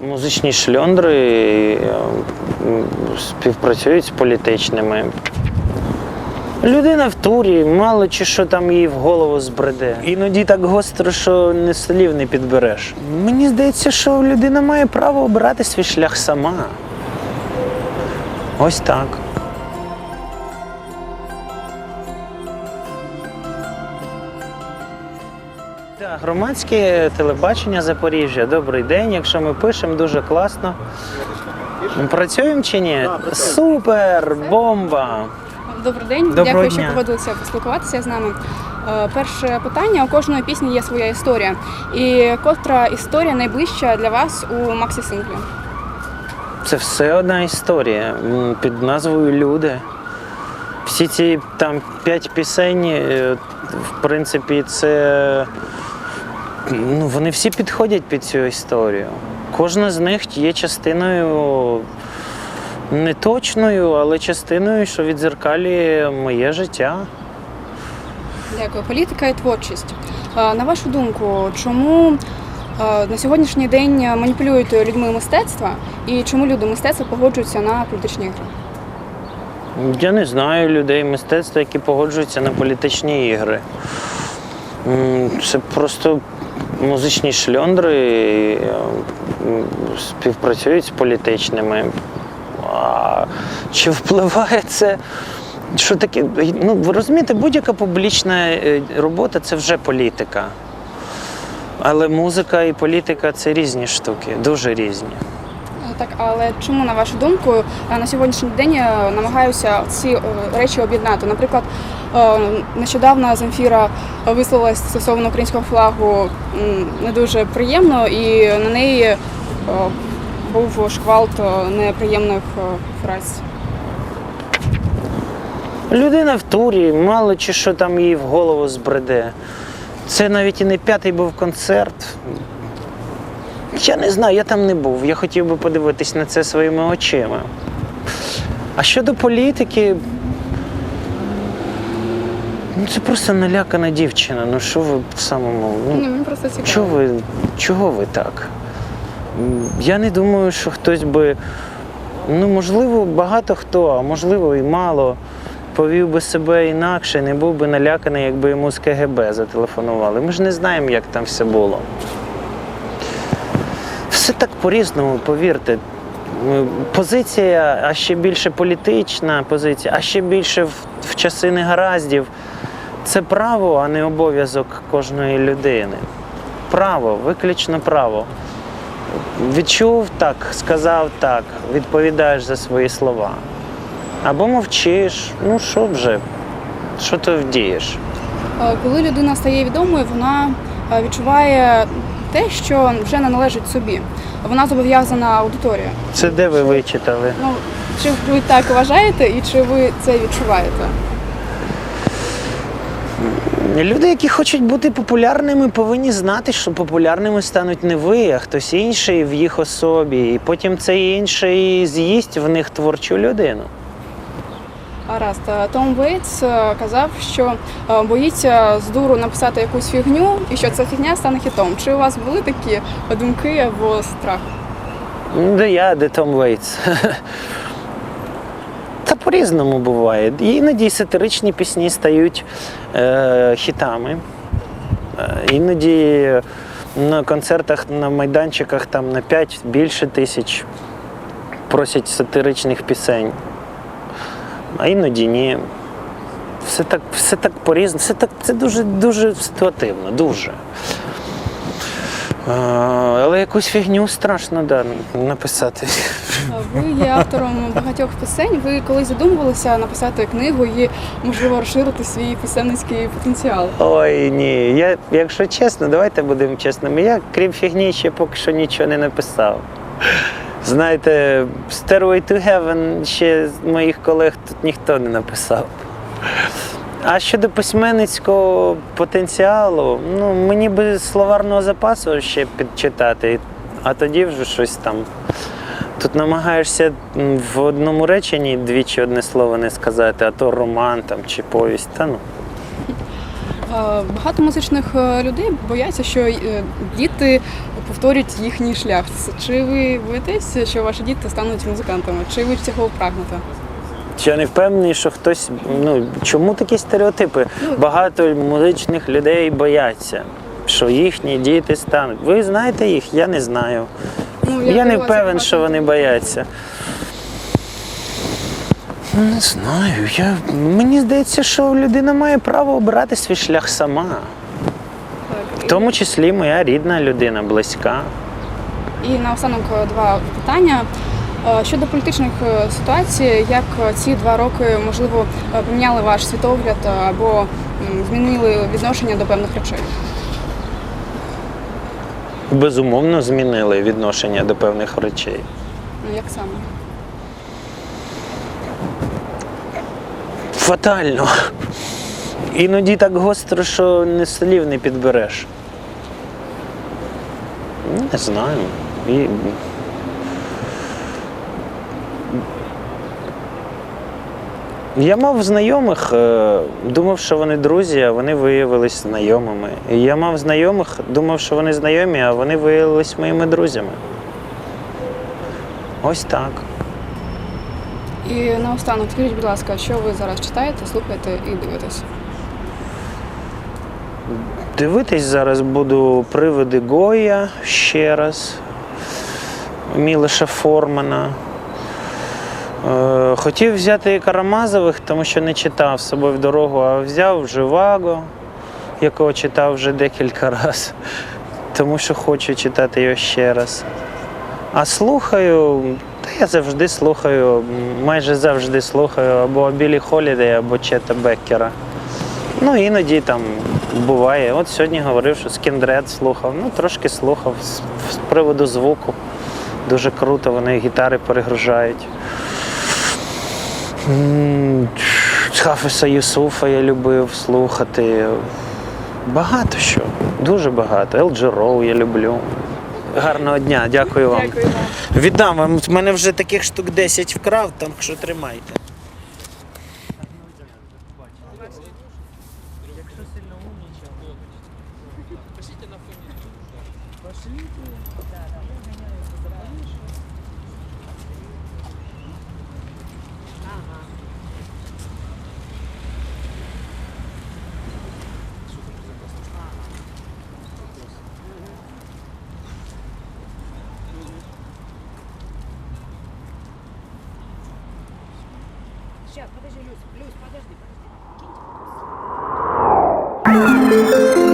Музичні шльондри е, співпрацюють з політичними. Людина в турі, мало чи що там їй в голову збреде. Іноді так гостро, що не слів не підбереш. Мені здається, що людина має право обирати свій шлях сама. Ось так. Так, громадське телебачення Запоріжжя. Добрий день. Якщо ми пишемо, дуже класно. Працюємо чи ні? Супер! Бомба! Добрий день, Доброго дякую, дня. що погодилися поспілкуватися з нами. Е, Перше питання: у кожної пісні є своя історія. І котра історія найближча для вас у Максі Синглі? Це все одна історія м, під назвою Люди. Всі ці там п'ять пісень, е, в принципі, це ну, вони всі підходять під цю історію. Кожна з них є частиною не точною, але частиною, що відзеркалює моє життя. Дякую. Політика і творчість. На вашу думку, чому на сьогоднішній день маніпулюють людьми мистецтва і чому люди мистецтва погоджуються на політичні ігри? Я не знаю людей мистецтва, які погоджуються на політичні ігри. Це просто музичні шльондри співпрацюють з політичними. А чи впливає це? Що таке? Ну, ви розумієте, будь-яка публічна е, робота це вже політика. Але музика і політика це різні штуки, дуже різні. Е, Так, але чому, на вашу думку, на сьогоднішній день е, намагаються ці е, речі об'єднати? Наприклад, нещодавно Земфіра висловилась стосовно українського флагу не дуже приємно, і на неї е, був шквалт е, неприємних е, фраз. Людина в турі, мало чи що там їй в голову збреде. Це навіть і не п'ятий був концерт. Я не знаю, я там не був. Я хотів би подивитись на це своїми очима. А щодо політики, ну це просто налякана дівчина. Ну що ви в самому. Ні, Ну, мені просто цікаво. чого ви, чого ви так? Я не думаю, що хтось би. Ну, можливо, багато хто, а можливо і мало, повів би себе інакше, не був би наляканий, якби йому з КГБ зателефонували. Ми ж не знаємо, як там все було. Все так по-різному, повірте. Позиція, а ще більше політична позиція, а ще більше в, в часи негараздів. Це право, а не обов'язок кожної людини. Право, виключно право. Відчув так, сказав так, відповідаєш за свої слова. Або мовчиш, ну що вже, що ти вдієш? Е, Коли людина стає відомою, вона е, відчуває те, що вже не належить собі. Вона зобов'язана аудиторії. Це де ви вичитали? Ну, чи ви так вважаєте і чи ви це відчуваєте? Люди, які хочуть бути популярними, повинні знати, що популярними стануть не ви, а хтось інший в їх особі. І потім цей інший з'їсть в них творчу людину. Гаразд, Е, Том Вейтс е, казав, що е, боїться з дуру написати якусь фігню і що ця фігня стане хітом. Чи у вас були такі думки або страх? Ну, я, де Том Вейтс. По-різному буває. Іноді сатиричні пісні стають е, хітами. Е, іноді на концертах, на майданчиках там на 5 більше тисяч просять сатиричних пісень. А іноді ні. Все так, все так по-різному. Все так, це дуже, дуже ситуативно, дуже. Але якусь фігню страшно да, написати. Ви є автором багатьох пісень. Ви колись задумувалися написати книгу і, можливо, розширити свій писемницький потенціал. Ой, ні. Я, якщо чесно, давайте будемо чесними. Я, крім фігні, ще поки що нічого не написав. Знаєте, Stairway to Heaven ще з моїх колег тут ніхто не написав. А щодо письменницького потенціалу, ну мені би словарного запасу ще підчитати, а тоді вже щось там. Тут намагаєшся в одному реченні двічі одне слово не сказати, а то роман там чи повість. Та ну. Багато музичних е, людей бояться, що е, діти повторять їхній шлях. Чи ви боїтесь, що ваші діти стануть музикантами? Чи ви цього прагнете? Я не впевнений, що хтось. Ну чому такі стереотипи? Багато музичних людей бояться, що їхні діти стануть. Ви знаєте їх? Я не знаю. Ну, Я, не дивилася впевнен, що вони бояться. Ну, Не знаю. Я... Мені здається, що людина має право обирати свій шлях сама. Так. В тому числі моя рідна людина, близька. І наостанок е, два питання. Е, Щодо політичних е, ситуацій, як е, ці два роки можливо поміняли ваш світогляд або змінили відношення до певних речей? Безумовно, змінили відношення до певних речей. Ну як саме? Фатально. Іноді так гостро, що не слів не підбереш. Не знаю. І... Я мав знайомих, е, думав, що вони друзі, а вони виявилися знайомими. Я мав знайомих, думав, що вони знайомі, а вони виявилися моїми друзями. Ось так. І наостанок, скажіть, будь ласка, що ви зараз читаєте, слухаєте і дивитесь? Дивитись зараз буду привиди Гоя ще раз. Мілиша Формана. Е, Хотів взяти Карамазових, тому що не читав з собою в дорогу, а взяв Живаго, якого читав вже декілька разів. Тому що хочу читати його ще раз. А слухаю, та я завжди слухаю, майже завжди слухаю або Білі Холідей, або Чета Беккера. Ну, іноді там буває. От сьогодні говорив, що Скіндред слухав. Ну, трошки слухав з, з приводу звуку. Дуже круто, вони гітари перегружають. Хафиса Юсуфа я любив слухати. Багато що, дуже багато. Елджероу я люблю. Гарного дня, дякую вам. Дякую вам. Віддам вам. В мене вже таких штук 10 вкрав, так що тримайте. Сейчас, подожди, Люсь, Люсь, подожди.